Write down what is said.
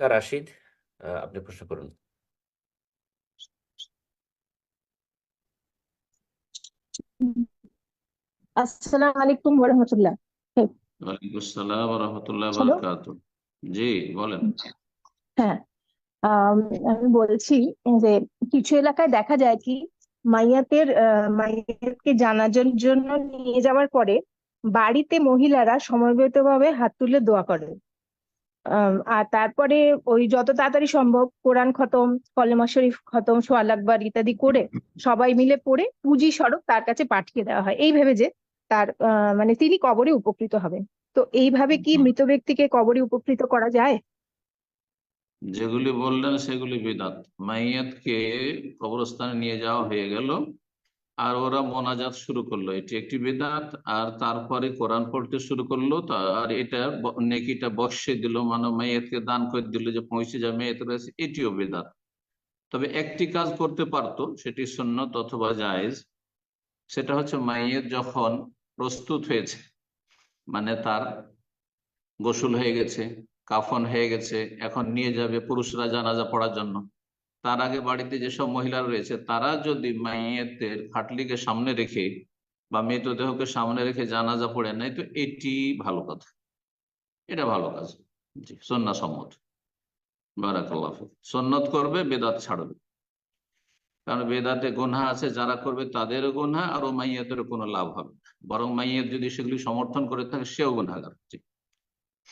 রাশিদ? আহ, আপনি প্রশ্ন করুন। আসসালামু আলাইকুম ওরহমতুল্লাহ ওয়ালাইকুম আসসালাম রহমতুল্লাহ হ্যালো। বারাকাত। জি বলেন। হ্যাঁ আমি বলছি যে কিছু এলাকায় দেখা যায় কি মাইয়াতের আহ, মাইয়াতকে জানাজার জন্য নিয়ে যাওয়ার পরে বাড়িতে মহিলারা সমবেতভাবে হাত তুলে দোয়া করে। আর তারপরে ওই যত তাড়াতাড়ি সম্ভব কোরআন খতম কলেমা শরীফ খতম সোয়াল আকবার ইত্যাদি করে সবাই মিলে পড়ে পুঁজি স্বরূপ তার কাছে পাঠিয়ে দেওয়া হয়। এই ভেবে যে তার আহ, মানে তিনি কবরে উপকৃত হবেন। তো এইভাবে কি মৃত ব্যক্তিকে কবরে উপকৃত করা যায়? যেগুলি বললেন সেগুলি বিদাত। মাইয়াতকে কবরস্থানে নিয়ে যাওয়া হয়ে গেল। আর ওরা মোনাজাত শুরু করল। এটি একটি বেদাত, আর তারপরে কোরআন পড়তে শুরু করল। আর এটা নেকিটা বর্ষে দিল মানে মাইয়াতকে দান করে দিল যে পৌঁছে যাবে মেয়েত রয়েছে, এটিও বেদাত। তবে একটি কাজ করতে পারতো, সেটি সুন্নত অথবা জায়েজ। সেটা হচ্ছে মাইয়ের যখন প্রস্তুত হয়েছে মানে তার গোসল হয়ে গেছে, কাফন হয়ে গেছে, এখন নিয়ে যাবে পুরুষরা জানাজা পড়ার জন্য। তার আগে বাড়িতে যেসব মহিলা রয়েছে, তারা যদি মাইয়েতের খাটলিকে সামনে রেখে বা মৃতদেহকে সামনে রেখে জানাজা পড়ে নেয়, তো এটি ভালো কথা। এটা ভালো কাজ। জি সন্না সম্মত। বারাকাল্লাহ ফিক। সন্নত করবে, বেদাত ছাড়বে। কারণ বেদাতে গোনা আছে, যারা করবে তাদেরও গোনা আর ও মাইয়াতেরও কোনো লাভ হবে না। বরং মাইয়াত যদি সেগুলি সমর্থন করে থাকে, সেও গুনাগার